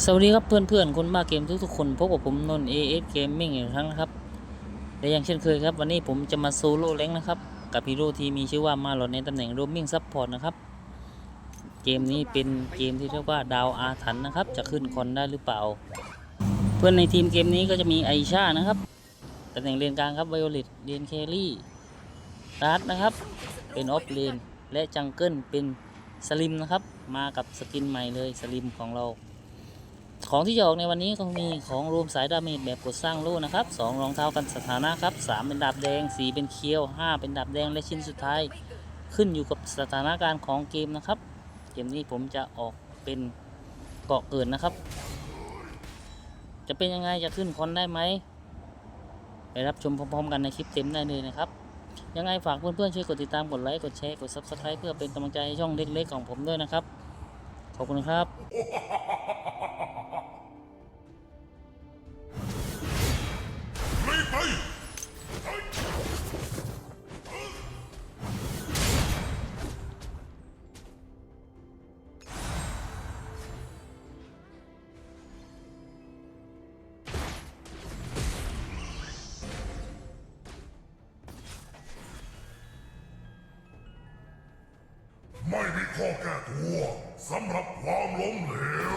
สวัสดีครับเพื่อนๆคนบ้าเกมทุกๆคนพบกับผมนนท์ AS Gaming อีกครั้งนะครับและอย่างเช่นเคยครับ วันนี้ผมจะมาโซโล่แรงนะครับ กับฮีโร่ที่มีชื่อว่ามาหลอดในตำแหน่งโรมมิ่งซับพอร์ตนะครับ เกมนี้เป็นเกมที่เรียกว่าดาวอาถรรพ์นะครับ จะขึ้นคอนได้หรือเปล่า เพื่อนในทีมเกมนี้ก็จะมีไอชานะครับตำแหน่งเลนกลางครับไวโอเลตเลนแครี่รัดนะครับเป็นออฟเลนและจังเกิลเป็นสลิมนะครับมากับสกินใหม่เลยสลิมของเรา ของที่จะออกในวันนี้ก็มีของรวมสายดาเมจแบบกดสร้างโล่นะครับสองรองเท้ากันสถานะครับสามเป็นดาบแดงสี่เป็นเคียวห้าเป็นดาบแดงและชิ้นสุดท้าย ขึ้นอยู่กับสถานการณ์ของเกมนะครับ เกมนี้ผมจะออกเป็นเกาะเกิดนะครับ จะเป็นยังไงจะขึ้นคอนได้ไหมไปรับชมพร้อมๆกันในคลิปเต็มได้เลยนะครับ ยังไงฝากเพื่อนๆช่วยกดติดตามกดไลค์กดแชร์กด Subscribe เพื่อเป็นกำลังใจให้ช่องเล็กๆของผมด้วยนะครับ ขอบคุณครับรีบไปไม่มี ข้อแก้ตัวสำหรับความล้มเหลว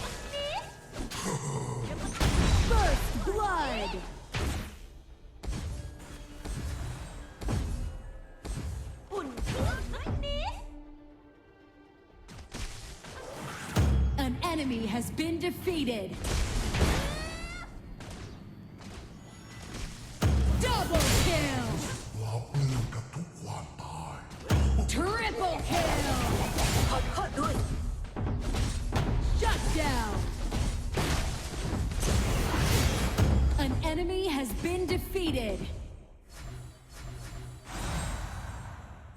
An enemy has been defeated. Double kill! ปราบปลื้มกับทุกความตาย Triple kill! ขอโทษด้วย Shut down! An enemy has been defeated.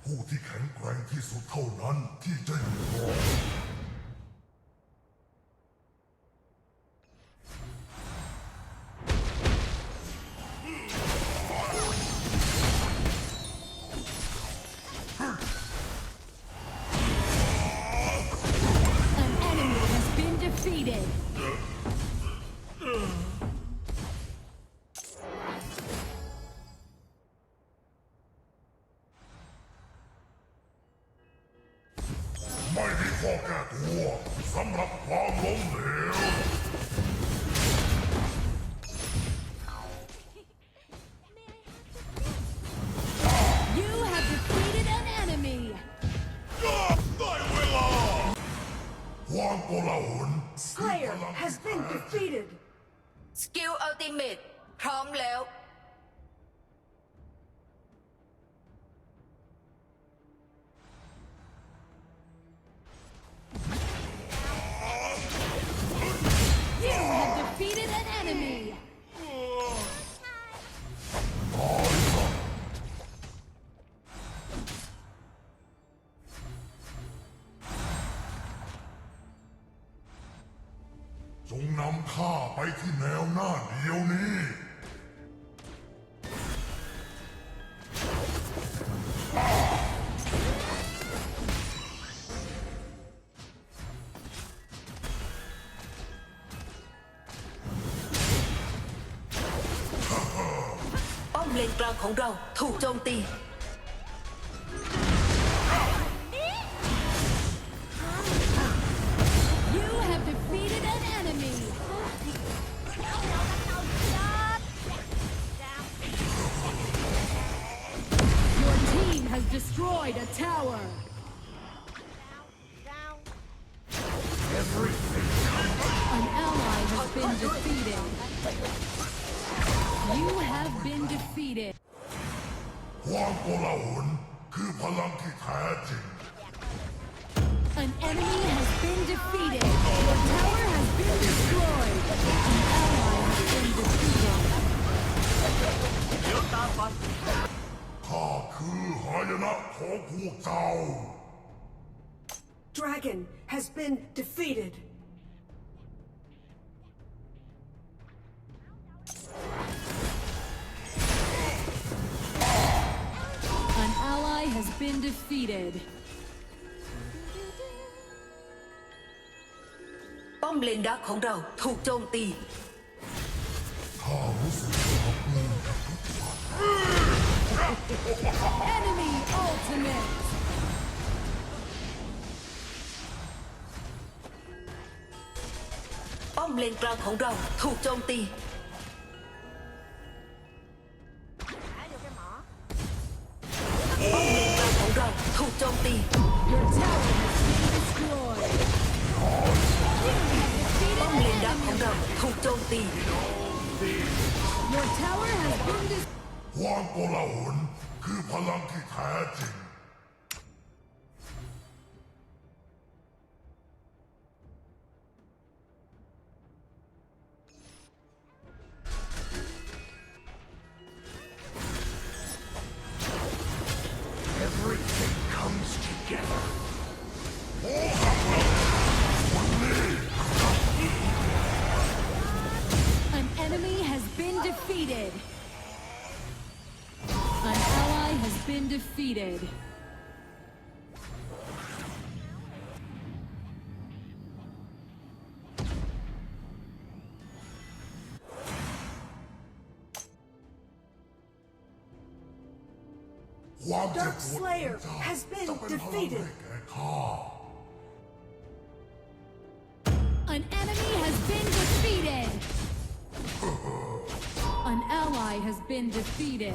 ผู้ที่แข็งแกร่งที่สุดเท่านั้นที่จะอยู่รอด ไม่มีข้อแก้ตัวสำหรับความล้มเหลว นกลางของเราถูกโจมตี You have defeated an enemy. Your team has destroyed a tower. An ally has been defeated. You have been defeated. ความโกลาหลคือพลังที่แท้จริง An enemy has been defeated. Your tower has been destroyed. An ally has been defeated. ข้าคือหายนะของพวกเจ้า Dragon has been defeated. ally has been defeated. ป้อมเลนดักของเราถูกโจมตี ข้ารู้สึกรับมือกับทุกอย่าง Enemy ultimate. ป้อมเลนกลางของเราถูกโจมตี Your tower has been destroyed. ความโกลาหลคือพลังที่แท้จริง undefeated. Dark Slayer has been defeated. An enemy has been defeated. An ally has been defeated.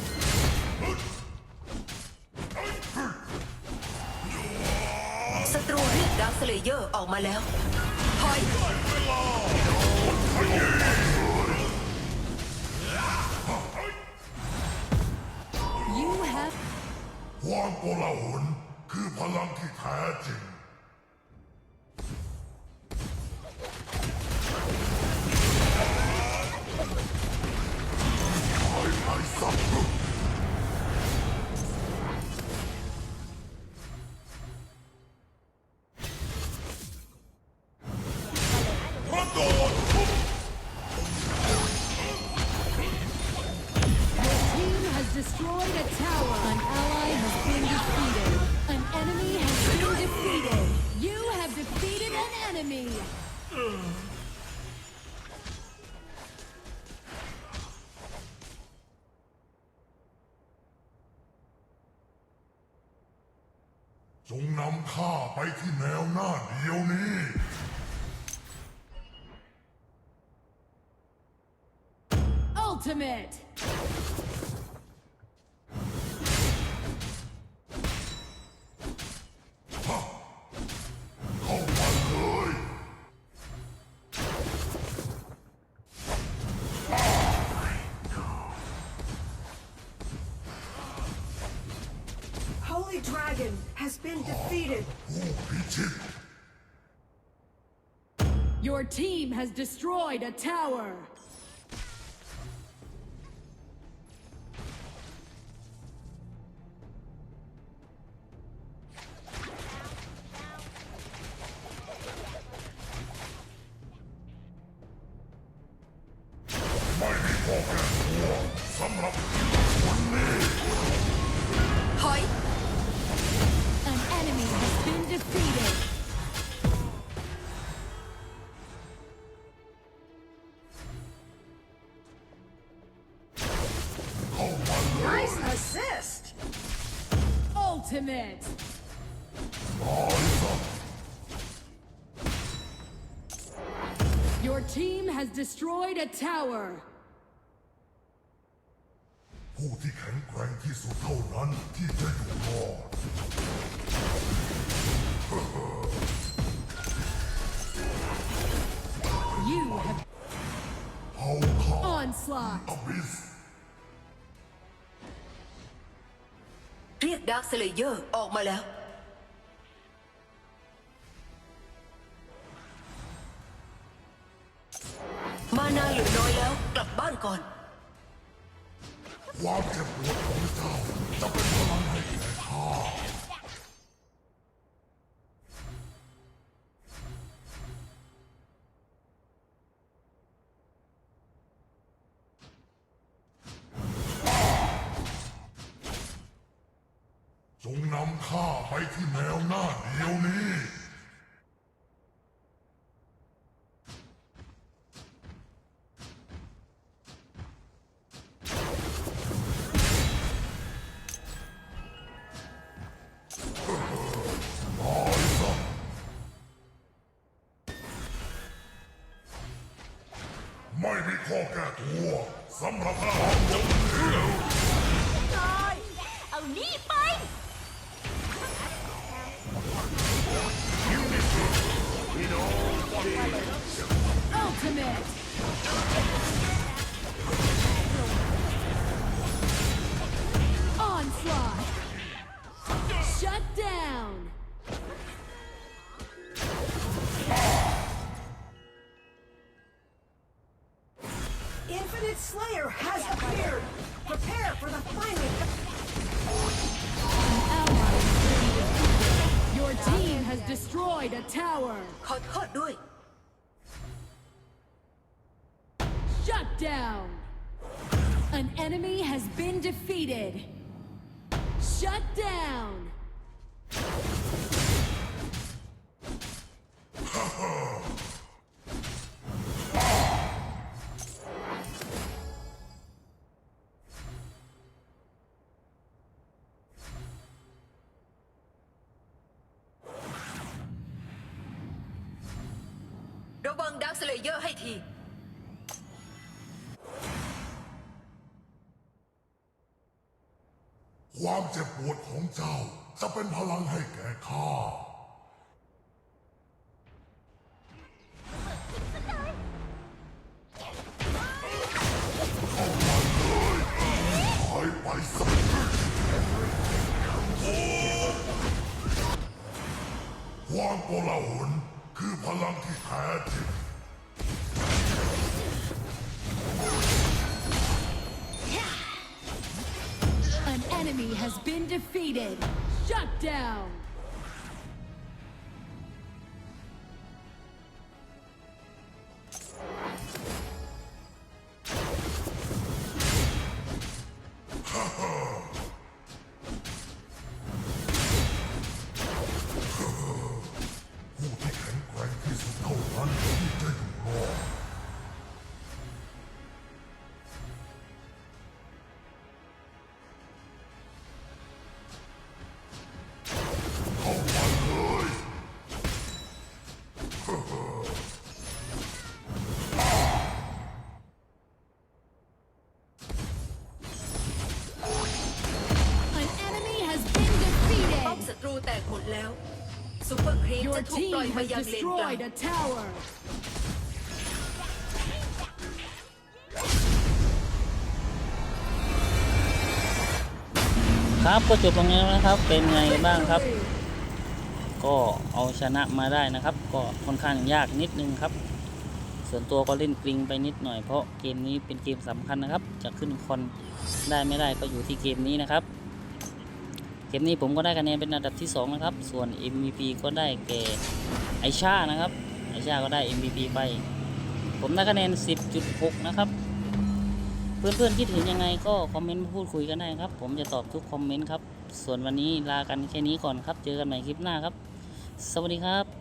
รูเรียกดาร์คสเลเยอร์ออกมาแล้วถอย You have ความโกลาหลคือพลังที่แท้จริง จงนำข้าไปที่แนวหน้าเดียวนี้ Ultimate. Your team has destroyed a tower! Mighty Vulcan, summer up Your team has destroyed a tower. ผู้ที่แข็งแกร่งที่สุดเท่านั้นที่จะอยู่รอด You have เฮาข้า onslaught. อบิส เรียกดาร์คสเลเยอร์ออกมาแล้ว มานาเหลือน้อยแล้วกลับบ้านก่อน ความเจ็บปวดของเจ้าจะเป็นพลังให้แก่ข้าจงนำข้าไปที่แนวหน้าเดียวนี้ people! destroyed a tower. ขอโทษด้วย Shut down. An enemy has been defeated. Shut down. - ระวังดาร์คสเลเยอร์ให้ที ความเจ็บปวดของเจ้าจะเป็นพลังให้แก่ข้า เข้ามาเลยหายไปสักความโกลาหล คือพลังที่แท้จริง An enemy has been defeated. Shut down. ซูเปอร์ครีม Your จะถูกปล่อย team มา has ยังเลนกลาง destroyed a tower. ครับก็จบตรงนี้แล้วนะครับ เป็นไงบ้างครับ ก็เอาชนะมาได้นะครับ ก็ค่อนข้างยากนิดนึงครับ ส่วนตัวก็เล่นกริงไปนิดหน่อยเพราะเกมนี้เป็นเกมสำคัญนะครับ จะขึ้นคอนได้ไม่ได้ก็อยู่ที่เกมนี้นะครับ เกมนี้ผมก็ได้คะแนนเป็นอันดับที่ 2 นะครับ ส่วน MVP ก็ได้แก่ไอชานะครับ ไอชาก็ได้ MVP ไป ผมได้คะแนน 10.6 นะครับ เพื่อนๆคิดเห็นยังไงก็คอมเมนต์มาพูดคุยกันได้ครับ ผมจะตอบทุกคอมเมนต์ครับ ส่วนวันนี้ลากันแค่นี้ก่อนครับ เจอกันใหม่คลิปหน้าครับ สวัสดีครับ